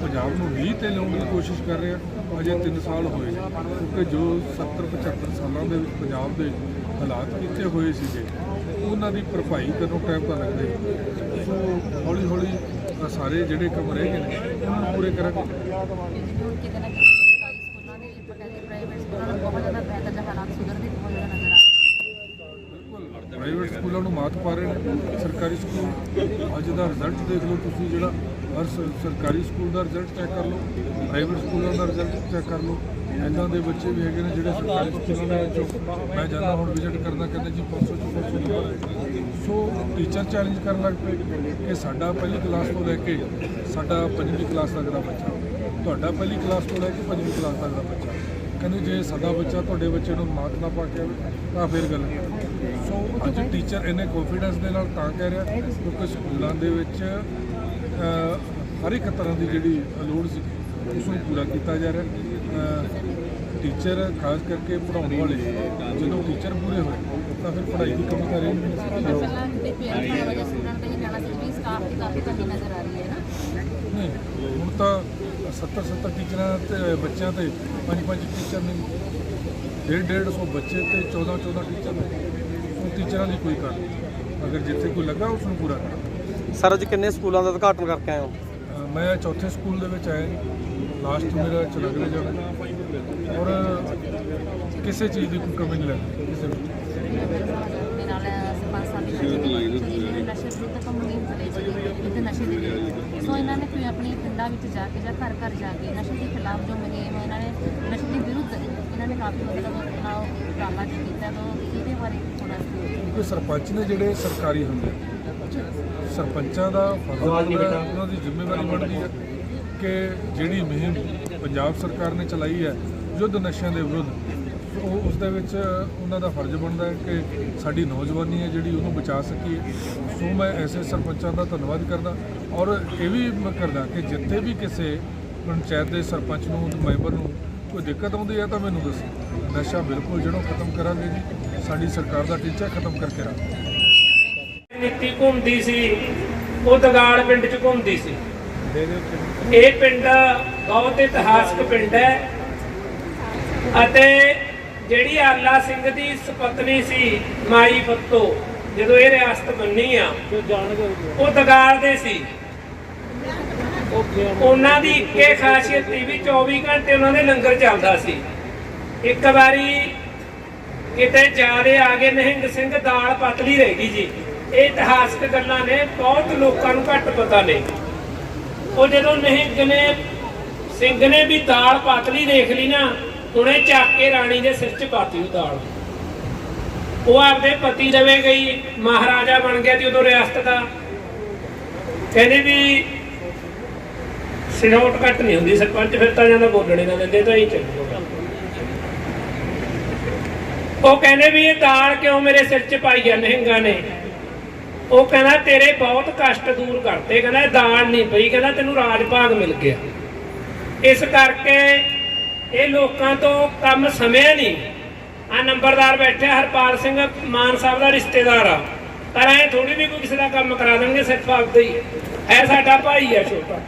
ਪੰਜਾਬ ਨੂੰ 20 ਤੇ ਲਿਆਉਣ ਦੀ ਕੋਸ਼ਿਸ਼ ਕਰ ਰਿਹਾ। ਅਜੇ 3 ਸਾਲ ਹੋਏ ਕਿਉਂਕਿ ਜੋ 70 75 ਸਾਲਾਂ ਦੇ ਵਿੱਚ ਪੰਜਾਬ ਦੇ ਹਾਲਾਤ ਕੀਤੇ ਹੋਏ ਸੀਗੇ, ਉਹਨਾਂ ਦੀ ਭਰਪਾਈ ਕਰਨ ਨੂੰ ਟਾਈਮ ਤਾਂ ਲੱਗਦਾ ਸੋ ਹੌਲੀ ਹੌਲੀ ਸਾਰੇ ਜਿਹੜੇ ਕੰਮ ਰਹਿ ਗਏ ਨੇ, ਉਹਨਾਂ ਨੂੰ ਪੂਰੇ ਕਰਾਂਗੇ। ਜਿਵੇਂ ਕਿਤੇ ਨਾ ਕਿਤੇ ਸਰਕਾਰੀ ਸਕੂਲਾਂ ਦੇ ਵੀ ਪ੍ਰਾਈਵੇਟ ਸਕੂਲਾਂ ਨੂੰ ਬਹੁਤ ਜ਼ਿਆਦਾ ਬਿਹਤਰ ਜਾਂ ਹਾਲਾਤ ਸੁਧਰਦੇ ਬਹੁਤ ਜ਼ਿਆਦਾ ਨਜ਼ਰ ਆ ਰਹੇ ਨੇ ਪ੍ਰਾਈਵੇਟ ਸਕੂਲਾਂ ਨੂੰ ਮਾਤ ਪਾ ਰਹੇ ਨੇ, ਸਰਕਾਰੀ ਸਕੂਲ। ਅੱਜ ਦਾ ਰਿਜ਼ਲਟ ਦੇਖ ਲਓ ਤੁਸੀਂ ਜਿਹੜਾ, ਹਰ ਸਰਕਾਰੀ ਸਕੂਲ ਦਾ ਰਿਜ਼ਲਟ ਚੈੱਕ ਕਰ ਲਓ ਪ੍ਰਾਈਵੇਟ ਸਕੂਲਾਂ ਦਾ ਰਿਜ਼ਲਟ ਚੈੱਕ ਕਰ ਲਓ। ਇੱਦਾਂ ਦੇ ਬੱਚੇ ਵੀ ਹੈਗੇ ਨੇ ਜਿਹੜੇ ਸਰਕਾਰੀ ਸਕੂਲਾਂ ਦੇ ਵਿੱਚ, ਮੈਂ ਜਾਂਦਾ ਹੁਣ ਵਿਜ਼ਿਟ ਕਰਦਾ ਕਹਿੰਦੇ ਜੀ 500 ਚ 500 ਨੰਬਰ ਹੈ। ਸੋ ਟੀਚਰ ਚੈਲੰਜ ਕਰਨ ਲੱਗ ਪਏ ਕਿ ਸਾਡਾ ਪਹਿਲੀ ਕਲਾਸ ਤੋਂ ਲੈ ਕੇ ਸਾਡਾ ਪੰਜਵੀਂ ਕਲਾਸ ਤੱਕ ਦਾ ਬੱਚਾ, ਤੁਹਾਡਾ ਪਹਿਲੀ ਕਲਾਸ ਤੋਂ ਲੈ ਕੇ ਪੰਜਵੀਂ ਕਲਾਸ ਤੱਕ ਦਾ ਬੱਚਾ। ਕਹਿੰਦੇ ਜੇ ਸਾਡਾ ਬੱਚਾ ਤੁਹਾਡੇ ਬੱਚੇ ਨੂੰ ਮਾਤ ਨਾ ਪਾ ਕੇ ਆਵੇ, ਤਾਂ ਫਿਰ ਗੱਲ ਸੋ ਅੱਜ ਟੀਚਰ ਇਹਨੇ ਕੌਨਫੀਡੈਂਸ ਦੇ ਨਾਲ ਤਾਂ ਕਹਿ ਰਿਹਾ ਕਿਉਂਕਿ ਸਕੂਲਾਂ ਦੇ ਵਿੱਚ ਹਰ ਇੱਕ ਤਰ੍ਹਾਂ ਦੀ ਜਿਹੜੀ ਲੋੜ ਸੀ ਉਸ ਨੂੰ ਪੂਰਾ ਕੀਤਾ ਜਾ ਰਿਹਾ। ਟੀਚਰ ਖਾਸ ਕਰਕੇ ਪੜਾਉਣ ਵਾਲੇ ਜਦੋਂ ਟੀਚਰ ਪੂਰੇ ਹੋਏ ਤਾਂ ਫਿਰ ਪੜ੍ਹਾਈ ਦੀ ਕਮੀ ਤਾਂ ਰਹੀ ਨਹੀਂ ਪਹਿਲਾਂ ਜਿਹੜੇ ਪੇਰੈਂਟਸ ਦਾ ਵਜ੍ਹਾ ਸਟੂਡੈਂਟ ਦਾ ਹੀ ਕਹਿਣਾ ਸੀ ਵੀ ਸਟਾਫ ਦੀ ਕਾਫੀ ਕਮੀ ਨਜ਼ਰ ਆ ਰਹੀ ਹੈ ਨਾ। ਨਹੀਂ ਹੁਣ ਤਾਂ 70 70 ਟੀਚਰਾਂ ਤੇ ਬੱਚਿਆਂ ਤੇ ਪੰਜ ਪੰਜ ਟੀਚਰ ਨੇ ਡੇਢ ਡੇਢ ਸੌ ਬੱਚੇ ਤੇ 14 14 ਟੀਚਰ ਨੇ। ਉਹ ਟੀਚਰਾਂ ਦੀ ਕੋਈ ਨਹੀਂ। ਅਗਰ ਜਿੱਥੇ ਕੋਈ ਲੱਗਾ ਉਸ ਨੂੰ ਪੂਰਾ ਕਰਾਂ ਸਰ ਅੱਜ ਕਿੰਨੇ ਸਕੂਲਾਂ ਦਾ ਉਦਘਾਟਨ ਕਰਕੇ ਆਏ ਹੋ? ਅ, ਮੈਂ ਚੌਥੇ ਸਕੂਲ ਦੇ ਵਿੱਚ ਆਇਆ ਲਾਸਟ ਮੇਰਾ ਚਲਗੜੇ ਜਾਣਾ ਔਰ ਕਿਸੇ ਚੀਜ਼ ਦੀ ਕੋਈ ਕਮੀ ਨਹੀਂ ਲੱਗਦੀ ਕਿਸੇ ਦੇ ਨਾਲ ਸਰਪੰਚ ਸਾਹਿਬ ਵੀ ਜਿਹੜੇ ਨਸ਼ੇ ਵਿਰੁੱਧ ਕੰਪਲੇਨ ਚਲੇ ਸੀ ਵਿਰੁੱਧ ਨਸ਼ੇ ਦੇ ਵਿਰੁੱਧ। ਸੋ ਇਹਨਾਂ ਨੇ ਕੋਈ ਆਪਣੀ ਪਿੰਡਾਂ ਵਿੱਚ ਜਾ ਕੇ ਜਾਂ ਘਰ ਘਰ ਜਾ ਕੇ ਨਸ਼ੇ ਦੇ ਖਿਲਾਫ ਜੋ ਮੁਹਿੰਮ ਕਿਉਂਕਿ ਸਰਪੰਚ ਨੇ ਜਿਹੜੇ ਸਰਕਾਰੀ ਹੁੰਦੇ ਆ। ਸਰਪੰਚਾਂ ਦਾ ਫਰਜ਼ ਹੈ, ਉਹਨਾਂ ਦੀ ਜ਼ਿੰਮੇਵਾਰੀ ਬਣਦੀ ਹੈ ਕਿ ਜਿਹੜੀ ਮੁਹਿੰਮ ਪੰਜਾਬ ਸਰਕਾਰ ਨੇ ਚਲਾਈ ਹੈ ਯੁੱਧ ਨਸ਼ਿਆਂ ਦੇ ਵਿਰੁੱਧ ਉਹ ਉਸ ਦੇ ਵਿੱਚ ਉਹਨਾਂ ਦਾ ਫਰਜ਼ ਬਣਦਾ ਹੈ ਕਿ ਸਾਡੀ ਨੌਜਵਾਨੀ ਹੈ ਜਿਹੜੀ ਉਹਨੂੰ ਬਚਾ ਸਕੀਏ। ਸੋ ਮੈਂ ਐਸੇ ਸਰਪੰਚਾਂ ਦਾ ਧੰਨਵਾਦ ਕਰਦਾ ਔਰ ਇਹ ਵੀ ਮੈਂ ਕਰਦਾ ਕਿ ਜਿੱਥੇ ਵੀ ਕਿਸੇ ਪੰਚਾਇਤ ਦੇ ਸਰਪੰਚ ਨੂੰ ਮੈਂਬਰ ਨੂੰ ਕੋਈ ਦਿੱਕਤ ਆਉਂਦੀ ਹੈ ਤਾਂ ਮੈਨੂੰ ਦੱਸੋ। ਨਸ਼ਾ ਬਿਲਕੁਲ ਜੜੋਂ ਖਤਮ ਕਰਾਂਗੇ ਜੀ। ਸਾਡੀ ਸਰਕਾਰ ਦਾ ਟੀਚਾ ਖਤਮ ਕਰਕੇ ਰਹਾਂਗੇ ਨੀਤੀ ਘੁੰਮਦੀ ਸੀ ਉਹ ਦਗਾੜ ਪਿੰਡ ਚ ਘੁੰਮਦੀ ਸੀ। ਇਹ ਪਿੰਡ ਬਹੁਤ ਇਤਿਹਾਸਕ ਪਿੰਡ ਹੈ ਅਤੇ ਜਿਹੜੀ ਆਲਾ ਸਿੰਘ ਦੀ ਸੁਪਤਨੀ ਸੀ ਮਾਈ ਫੱਤੋ ਜਦੋਂ ਇਹ ਰਿਆਸਤ ਬੰਨੀ ਆ ਉਹ ਦਗਾੜ ਦੇ ਸੀ। ਉਹਨਾਂ ਦੀ ਇੱਕੇ ਖਾਸੀਅਤ ਸੀ ਵੀ 24 ਘੰਟੇ ਉਹਨਾਂ ਦੇ ਲੰਗਰ ਚੱਲਦਾ ਸੀ। ਇੱਕ ਵਾਰੀ ਕਿਤੇ ਜਾਦੇ ਆ ਗਏ ਸਿੰਘ ਦਾਲ ਪਤਲੀ ਰਹਿ ਜੀ। ਇਹ ਇਤਿਹਾਸਕ ਗੱਲਾਂ ਨੇ, ਬਹੁਤ ਲੋਕਾਂ ਨੂੰ ਘੱਟ ਪਤਾ ਨੇ। ਉਹ ਜਦੋਂ ਨਿਹੰਗ ਨੇ, ਸਿੰਘ ਨੇ ਵੀ ਦਾਲ ਪਤਲੀ ਦੇਖ ਲਈ ਨਾ ਉਹਨੇ ਚੱਕ ਕੇ ਰਾਣੀ ਦੇ ਸਿਰ 'ਚ ਪਾਤੀ ਉਹ ਦਾਲ। ਉਹ ਆਪਦੇ ਪਤੀ ਰਵੇ ਗਈ, ਮਹਾਰਾਜਾ ਬਣ ਗਿਆ ਤੇ ਉਦੋਂ ਰਿਆਸਤ ਦਾ। ਕਹਿੰਦੇ ਵੀ ਸਿਰੋਟ ਘੱਟ ਨਹੀਂ ਹੁੰਦੀ, ਸਰਪੰਚ ਫਿਰ ਤਾਂ ਜਾਂਦਾ ਬੋਲਣੇ ਨਾ ਦਿੰਦੇ ਤਾਂ ਹੀ ਚੱਲੂਗਾ। ਉਹ ਕਹਿੰਦੇ ਵੀ ਇਹ ਦਾਲ ਕਿਉਂ ਮੇਰੇ ਸਿਰ 'ਚ ਪਾਈ ਆ ਨਿਹੰਗਾਂ ਨੇ? ਉਹ ਕਹਿੰਦਾ, ਤੇਰੇ ਬਹੁਤ ਕਸ਼ਟ ਦੂਰ ਕਰਤੇ। ਕਹਿੰਦਾ ਦਾਲ ਨਹੀਂ ਪਈ। ਕਹਿੰਦਾ, ਤੈਨੂੰ ਰਾਜ ਭਾਗ ਮਿਲ ਗਿਆ। ਇਸ ਕਰਕੇ ਇਹ ਲੋਕਾਂ ਤੋਂ ਕੰਮ ਸਮਿਆ ਨਹੀਂ। ਆ ਨੰਬਰਦਾਰ ਬੈਠਿਆ ਹਰਪਾਲ ਸਿੰਘ ਮਾਨ ਸਾਹਿਬ ਦਾ ਰਿਸ਼ਤੇਦਾਰ ਆ। ਪਰ ਐ ਥੋੜੀ ਵੀ ਕੋਈ ਕਿਸੇ ਦਾ ਕੰਮ ਕਰਾ ਦੇਣਗੇ, ਸਿਰਫ ਆਪਦਾ ਹੀ। ਐ ਸਾਡਾ ਭਾਈ ਆ ਛੋਟਾ।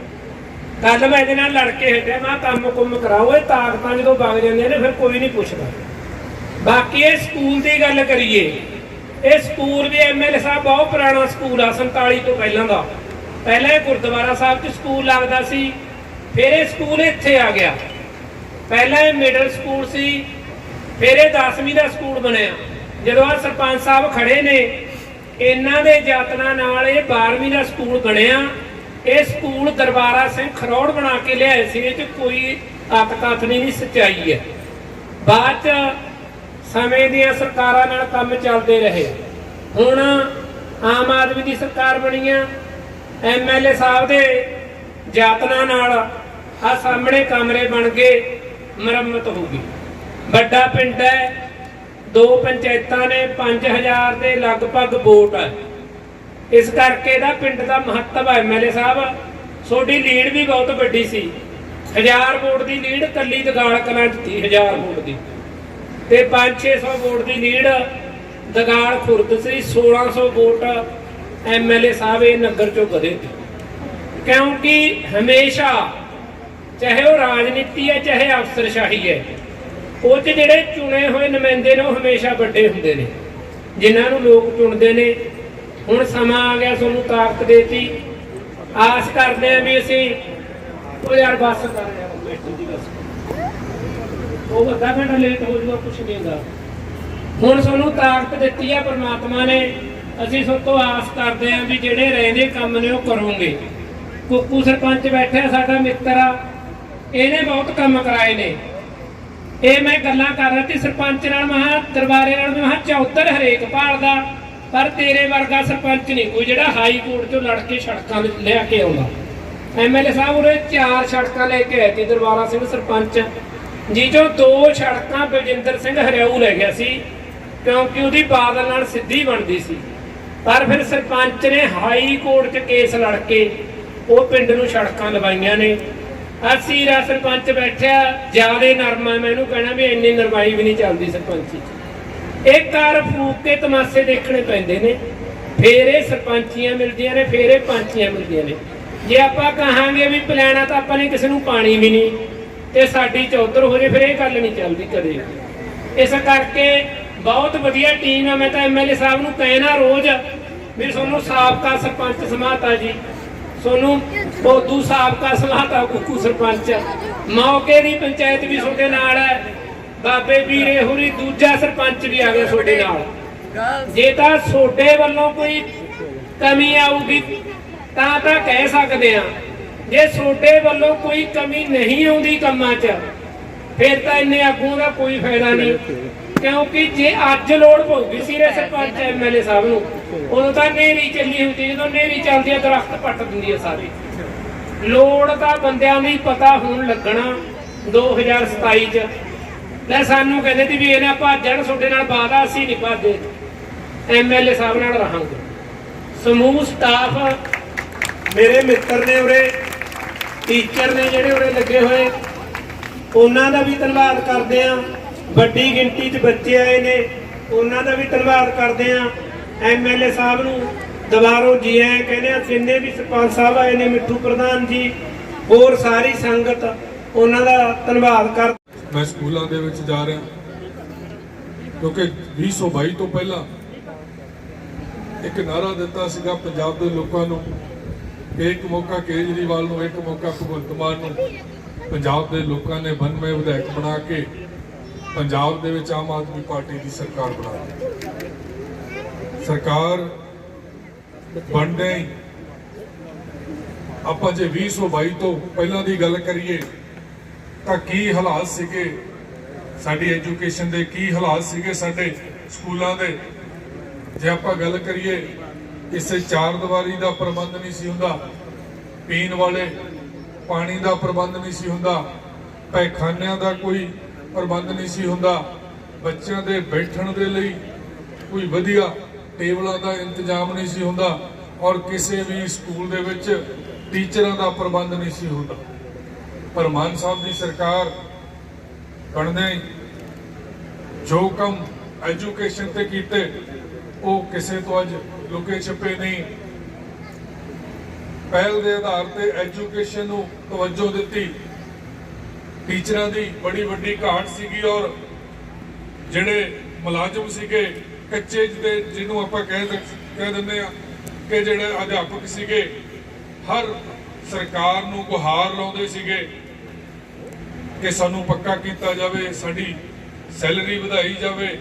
ਕੱਲ ਮੈਂ ਇਹਦੇ ਨਾਲ ਲੜ ਕੇ ਹਟਿਆ। ਮੈਂ ਕਿਹਾ, ਕੰਮ ਕੁੰਮ ਕਰਾਓ। ਇਹ ਤਾਕਤਾਂ ਜਦੋਂ ਵਗ ਜਾਂਦੀਆਂ ਨੇ, ਫਿਰ ਕੋਈ ਨਹੀਂ ਪੁੱਛਦਾ। ਬਾਕੀ ਇਹ ਸਕੂਲ ਦੀ ਗੱਲ ਕਰੀਏ, ਇਹ ਸਕੂਲ ਵੀ ਐਮਐਲਏ ਸਾਹਿਬ ਬਹੁਤ ਪੁਰਾਣਾ ਸਕੂਲ ਆ 47 ਤੋਂ ਪਹਿਲਾਂ ਦਾ। ਪਹਿਲਾਂ ਇਹ ਗੁਰਦੁਆਰਾ ਸਾਹਿਬ 'ਚ ਸਕੂਲ ਲੱਗਦਾ ਸੀ, ਫਿਰ ਇਹ ਸਕੂਲ ਇੱਥੇ ਆ ਗਿਆ। ਪਹਿਲਾਂ ਇਹ ਮਿਡਲ ਸਕੂਲ ਸੀ, ਫਿਰ ਇਹ 10ਵੀਂ ਦਾ ਸਕੂਲ ਬਣਿਆ। ਜਦੋਂ ਆ ਸਰਪੰਚ ਸਾਹਿਬ ਖੜੇ ਨੇ, ਇਹਨਾਂ ਦੇ ਯਤਨਾਂ ਨਾਲ ਇਹ 12ਵੀਂ ਦਾ ਸਕੂਲ ਬਣਿਆ। ਇਹ ਸਕੂਲ ਦਰਬਾਰਾ ਸਿੰਘ ਖਰੋੜ ਬਣਾ ਕੇ ਲਿਆਏ ਸੀ, ਇਹ 'ਚ ਕੋਈ ਆਤਕਾਤ ਨਹੀਂ ਸੱਚਾਈ ਹੈ। ਬਾਅਦ ਚ ਸਮੇਂ ਦੀਆਂ ਸਰਕਾਰਾਂ ਨਾਲ ਕੰਮ ਚੱਲਦੇ ਰਹੇ। ਹੁਣ ਆਮ ਆਦਮੀ ਦੀ ਸਰਕਾਰ ਬਣੀ ਆ। ਐਮਐਲਏ ਸਾਹਿਬ ਦੇ ਯਤਨਾਂ ਨਾਲ ਆ ਸਾਹਮਣੇ ਕਮਰੇ ਬਣ ਗਏ ਮੁਰੰਮਤ ਹੋ ਗਈ। ਵੱਡਾ ਪਿੰਡ ਹੈ, ਦੋ ਪੰਚਾਇਤਾਂ ਨੇ 5000 ਦੇ ਲਗਭਗ ਵੋਟ ਹੈ ਇਸ ਕਰਕੇ ਇਹਦਾ ਪਿੰਡ ਦਾ ਮਹੱਤਵ ਹੈ ਐਮਐਲਏ ਸਾਹਿਬ। ਤੁਹਾਡੀ ਲੀਡ ਵੀ ਬਹੁਤ ਵੱਡੀ ਸੀ। 1000 ਵੋਟ ਦੀ ਲੀਡ ਕੱਲੀ ਦਗਾਲ ਕਲਾਂ ਚ ਸੀ 1000 ਵੋਟ ਦੀ। ਤੇ 5-600 ਵੋਟ ਦੀ ਲੀਡ ਦਗਾਲ ਖੁਰਦ ਸੀ 1600 ਵੋਟ ਐਮਐਲਏ ਸਾਹਿਬ ਇਹ ਨਗਰ ਚੋਂ ਵਧੇ। ਕਿਉਂਕਿ ਹਮੇਸ਼ਾ ਚਾਹੇ ਉਹ ਰਾਜਨੀਤੀ ਹੈ, ਚਾਹੇ ਅਫਸਰਸ਼ਾਹੀ ਹੈ, ਉਹ 'ਚ ਜਿਹੜੇ ਚੁਣੇ ਹੋਏ ਨੁਮਾਇੰਦੇ ਨੇ, ਉਹ ਹਮੇਸ਼ਾ ਵੱਡੇ ਹੁੰਦੇ ਨੇ। ਜਿਨ੍ਹਾਂ ਨੂੰ ਲੋਕ ਚੁਣਦੇ ਨੇ। ਹੁਣ ਸਮਾਂ ਆ ਗਿਆ ਤੁਹਾਨੂੰ ਤਾਕਤ ਦੇਤੀ ਆਸ ਕਰਦੇ ਆ ਵੀ ਅਸੀਂ ਉਹ ਯਾਰ ਬੱਸ ਕਰ ਯਾਰ ਬੈਠੀ ਦੀ ਬੱਸ। ਉਹ ਅੱਧਾ ਘੰਟਾ ਲੇਟ ਹੋ ਜਾਊਗਾ ਕੁਛ ਨਹੀਂ ਹੁੰਦਾ। ਹੁਣ ਤੁਹਾਨੂੰ ਤਾਕਤ ਦਿੱਤੀ ਹੈ ਪ੍ਰਮਾਤਮਾ ਨੇ, ਅਸੀਂ ਸਭ ਤੋਂ ਆਸ ਕਰਦੇ ਹਾਂ ਵੀ ਜਿਹੜੇ ਰਹਿੰਦੇ ਕੰਮ ਨੇ ਉਹ ਕਰੋਗੇ। ਕੁੱਕੂ ਸਰਪੰਚ ਬੈਠਿਆ ਸਾਡਾ ਮਿੱਤਰ ਆ, ਇਹਨੇ ਬਹੁਤ ਕੰਮ ਕਰਾਏ ਨੇ। ਇਹ ਮੈਂ ਗੱਲਾਂ ਕਰ ਰਿਹਾ ਸੀ, ਸਰਪੰਚ ਨਾਲ ਮਹਾ ਦਰਬਾਰੇ ਨਾਲ ਮਹਾ ਚੌਧਰ ਹਰੇਕ ਭਾਲਦਾ, ਪਰ ਤੇਰੇ ਵਰਗਾ ਸਰਪੰਚ ਨਹੀਂ ਕੋਈ ਜਿਹੜਾ ਹਾਈ ਕੋਰਟ ਚੋਂ ਲੜ ਕੇ ਸੜਕਾਂ ਲੈ ਕੇ ਆਉਂਦਾ। ਐਮਐਲਏ ਸਾਹਿਬ ਉਰੇ ਚਾਰ ਸੜਕਾਂ ਲੈ ਕੇ ਆਏ ਤੇ ਦਰਬਾਰਾ ਸਿੰਘ ਸਰਪੰਚ ਜੀ, ਜੋ ਦੋ ਸੜਕਾਂ ਬਲਜਿੰਦਰ ਸਿੰਘ ਹਰਿਆਊ ਲੈ ਗਿਆ ਸੀ, ਕਿਉਂਕਿ ਉਹਦੀ ਬਾਦਲ ਨਾਲ ਸਿੱਧੀ ਬਣਦੀ ਸੀ। ਪਰ ਫਿਰ ਸਰਪੰਚ ਨੇ ਹਾਈ ਕੋਰਟ 'ਚ ਕੇਸ ਲੜ ਕੇ ਉਹ ਪਿੰਡ ਨੂੰ ਸੜਕਾਂ ਲਵਾਈਆਂ ਨੇ। ਅਸੀਂ ਰਾ ਸਰਪੰਚ ਬੈਠਿਆ, ਜਿਆਦੇ ਨਰਮਾ ਮੈਂ ਇਹਨੂੰ ਕਹਿਣਾ ਵੀ ਇੰਨੀ ਨਰਮਾਈ ਵੀ ਨਹੀਂ ਚੱਲਦੀ ਸਰਪੰਚੀ ਚ ਇਹ ਕਰ ਫੂਕ ਕੇ ਤਮਾਸ਼ੇ ਦੇਖਣੇ ਪੈਂਦੇ ਨੇ। ਫੇਰ ਇਹ ਸਰਪੰਚੀਆਂ ਮਿਲਦੀਆਂ ਨੇ, ਫੇਰ ਇਹ ਪੰਚੀਆਂ ਮਿਲਦੀਆਂ ਨੇ। ਜੇ ਆਪਾਂ ਕਹਾਂਗੇ ਵੀ ਪਲਾਣਾ ਤਾਂ ਆਪਾਂ ਨੇ ਕਿਸੇ ਨੂੰ ਪਾਣੀ ਵੀ ਨਹੀਂ ਤੇ ਸਾਡੀ ਚੌਧਰ ਹੋ ਜੇ ਫਿਰ ਇਹ ਗੱਲ ਨਹੀਂ ਚੱਲਦੀ ਕਦੇ ਇਸ ਕਰਕੇ ਬਹੁਤ ਵਧੀਆ ਟੀਮ ਹੈ ਮੈਂ ਤਾਂ ਐਮਐਲਏ ਸਾਹਿਬ ਨੂੰ ਕਹਿਣਾ ਰੋਜ਼, ਵੀ ਤੁਹਾਨੂੰ ਸਾਬਕਾ ਸਰਪੰਚ ਸਮਾਤਾ ਜੀ ਤੁਹਾਨੂੰ ਬੋਦੂ ਸਾਬਕਾ ਸਲਾਹਤਾ ਕੁੱਕੂ ਸਰਪੰਚ, ਮੌਕੇ ਦੀ ਪੰਚਾਇਤ ਵੀ ਤੁਹਾਡੇ ਨਾਲ ਹੈ, ਬਾਬੇ ਵੀਰੇ ਹੋਰੀ ਦੂਜਾ ਸਰਪੰਚ ਵੀ ਆ ਗਿਆ ਤੁਹਾਡੇ ਨਾਲ। ਜੇ ਤਾਂ ਤੁਹਾਡੇ ਵੱਲੋਂ ਕੋਈ ਕਮੀ ਆਊਗੀ, ਤਾਂ ਤਾਂ ਕਹਿ ਸਕਦੇ ਆ। ਜੇ ਤੁਹਾਡੇ ਵੱਲੋਂ ਕੋਈ ਕਮੀ ਨਹੀਂ ਆਉਂਦੀ ਕੰਮਾਂ 'ਚ ਫਿਰ ਤਾਂ ਇੰਨੇ ਆਗੂਆਂ ਦਾ ਕੋਈ ਫਾਇਦਾ ਨਹੀਂ। ਕਿਉਂਕਿ ਜੇ ਅੱਜ ਲੋੜ ਪਊਗੀ ਸੀਰੇ ਸਰਪੰਚ ਐਮਐਲਏ ਸਾਹਿਬ ਨੂੰ ਉਦੋਂ ਤਾਂ ਨੇਰੀ ਚੱਲੀ ਹੁੰਦੀ ਜਦੋਂ ਨੇਰੀ ਚੱਲਦੀ ਆ ਦਰਖਤ ਪੱਟ ਦਿੰਦੀ ਆ ਸਾਰੇ। ਲੋੜ ਤਾਂ ਬੰਦਿਆਂ ਨੂੰ ਹੀ ਪਤਾ ਹੁਣ ਲੱਗਣਾ 2027 ਚ। ਲੈ ਸਾਨੂੰ ਕਹਿੰਦੇ ਸੀ ਵੀ ਇਹਨਾਂ ਭਾਜਣ ਤੁਹਾਡੇ ਨਾਲ ਵਾਦਾ ਅਸੀਂ ਨਹੀਂ ਭਾਜਦੇ। ਐਮਐਲਏ ਸਾਹਿਬ ਨਾਲ ਰਹਾਂਗੇ। ਸਮੂਹ ਸਟਾਫ ਮੇਰੇ ਮਿੱਤਰ ਨੇ ਉਰੇ ਟੀਚਰ ਨੇ ਜਿਹੜੇ ਉਰੇ ਲੱਗੇ ਹੋਏ, ਉਹਨਾਂ ਦਾ ਵੀ ਧੰਨਵਾਦ ਕਰਦੇ ਆ ਵੱਡੀ ਗਿਣਤੀ 'ਚ ਬੱਚੇ ਆਏ ਨੇ, ਉਹਨਾਂ ਦਾ ਵੀ ਧੰਨਵਾਦ ਕਰਦੇ ਆ ਐਮਐਲਏ ਸਾਹਿਬ ਨੂੰ ਦੁਬਾਰੋਂ ਜੀ ਆਇਆਂ ਕਹਿੰਦੇ ਆ ਜਿੰਨੇ ਵੀ ਸਰਪੰਚ ਸਾਹਿਬ ਆਏ ਨੇ, ਮਿੱਠੂ ਪ੍ਰਧਾਨ ਜੀ, ਹੋਰ ਸਾਰੀ ਸੰਗਤ ਉਹਨਾਂ ਦਾ ਧੰਨਵਾਦ ਕਰ ਮੈਂ ਸਕੂਲਾਂ ਦੇ ਵਿੱਚ ਜਾ ਰਿਹਾ। ਕਿਉਂਕਿ 2022 ਤੋਂ ਪਹਿਲਾਂ ਇੱਕ ਨਾਰਾ ਦਿੱਤਾ ਸੀਗਾ ਪੰਜਾਬ ਦੇ ਲੋਕਾਂ ਨੂੰ ਇੱਕ ਮੌਕਾ ਕੇਜਰੀਵਾਲ ਨੂੰ, ਇੱਕ ਮੌਕਾ ਭਗਵੰਤ ਮਾਨ ਨੂੰ। ਪੰਜਾਬ ਦੇ ਲੋਕਾਂ ਨੇ ਬੰਨਵੇਂ ਵਿਧਾਇਕ ਬਣਾ ਕੇ ਪੰਜਾਬ ਦੇ ਵਿੱਚ ਆਮ ਆਦਮੀ ਪਾਰਟੀ ਦੀ ਸਰਕਾਰ ਬਣਾ ਦਿੱਤੀ। ਸਰਕਾਰ ਬਣਦੇ ਹੀ ਆਪਾਂ ਜੇ 2022 ਤੋਂ ਪਹਿਲਾਂ ਦੀ ਗੱਲ ਕਰੀਏ, ਤਾਂ ਕੀ ਹਾਲਾਤ ਸੀਗੇ? ਸਾਡੀ ਐਜੂਕੇਸ਼ਨ ਦੇ ਕੀ ਹਾਲਾਤ ਸੀਗੇ ਸਾਡੇ ਸਕੂਲਾਂ ਦੇ? ਜੇ ਆਪਾਂ ਗੱਲ ਕਰੀਏ ਇਸੇ ਚਾਰ ਦੀਵਾਰੀ ਦਾ ਪ੍ਰਬੰਧ ਨਹੀਂ ਸੀ ਹੁੰਦਾ, ਪੀਣ ਵਾਲੇ, ਪਾਣੀ ਦਾ ਪ੍ਰਬੰਧ ਨਹੀਂ ਸੀ ਹੁੰਦਾ, ਪੈਖਾਨਿਆਂ ਦਾ ਕੋਈ ਪ੍ਰਬੰਧ ਨਹੀਂ ਸੀ ਹੁੰਦਾ, ਬੱਚਿਆਂ ਦੇ ਬੈਠਣ ਦੇ ਲਈ ਕੋਈ ਵਧੀਆ ਟੇਬਲਾਂ ਦਾ ਇੰਤਜ਼ਾਮ ਨਹੀਂ ਸੀ ਹੁੰਦਾ ਔਰ ਕਿਸੇ ਵੀ ਸਕੂਲ ਦੇ ਵਿੱਚ ਟੀਚਰਾਂ ਦਾ ਪ੍ਰਬੰਧ ਨਹੀਂ ਸੀ ਹੁੰਦਾ। ਪਰ ਮਾਨ ਸਾਹਿਬ ਦੀ ਸਰਕਾਰ ਬਣਦੇ ਜੋ ਕੰਮ ਐਜੂਕੇਸ਼ਨ ਤੇ ਕੀਤੇ, ਉਹ ਕਿਸੇ ਤੋਂ ਅੱਜ ਲੁਕੇ ਛਿਪੇ ਨਹੀਂ। ਪਹਿਲ ਦੇ ਆਧਾਰ ਤੇ ਐਜੂਕੇਸ਼ਨ ਨੂੰ ਤਵੱਜੋ ਦਿੱਤੀ। ਟੀਚਰਾਂ ਦੀ ਬੜੀ ਵੱਡੀ ਘਾਟ ਸੀਗੀ ਔਰ ਜਿਹੜੇ ਮੁਲਾਜ਼ਮ ਸੀਗੇ, ਕੱਚੇ ਦੇ ਜਿਹਨੂੰ ਆਪਾਂ ਕਹਿ ਦਿੰ- ਕਹਿ ਦਿੰਦੇ ਆ ਕਿ ਜਿਹੜੇ ਅਧਿਆਪਕ ਸੀਗੇ, ਹਰ ਸਰਕਾਰ ਨੂੰ ਗੁਹਾਰ ਲਾਉਂਦੇ ਸੀਗੇ ਕਿ ਸਾਨੂੰ ਪੱਕਾ ਕੀਤਾ ਜਾਵੇ, ਸਾਡੀ ਸੈਲਰੀ ਵਧਾਈ ਜਾਵੇ।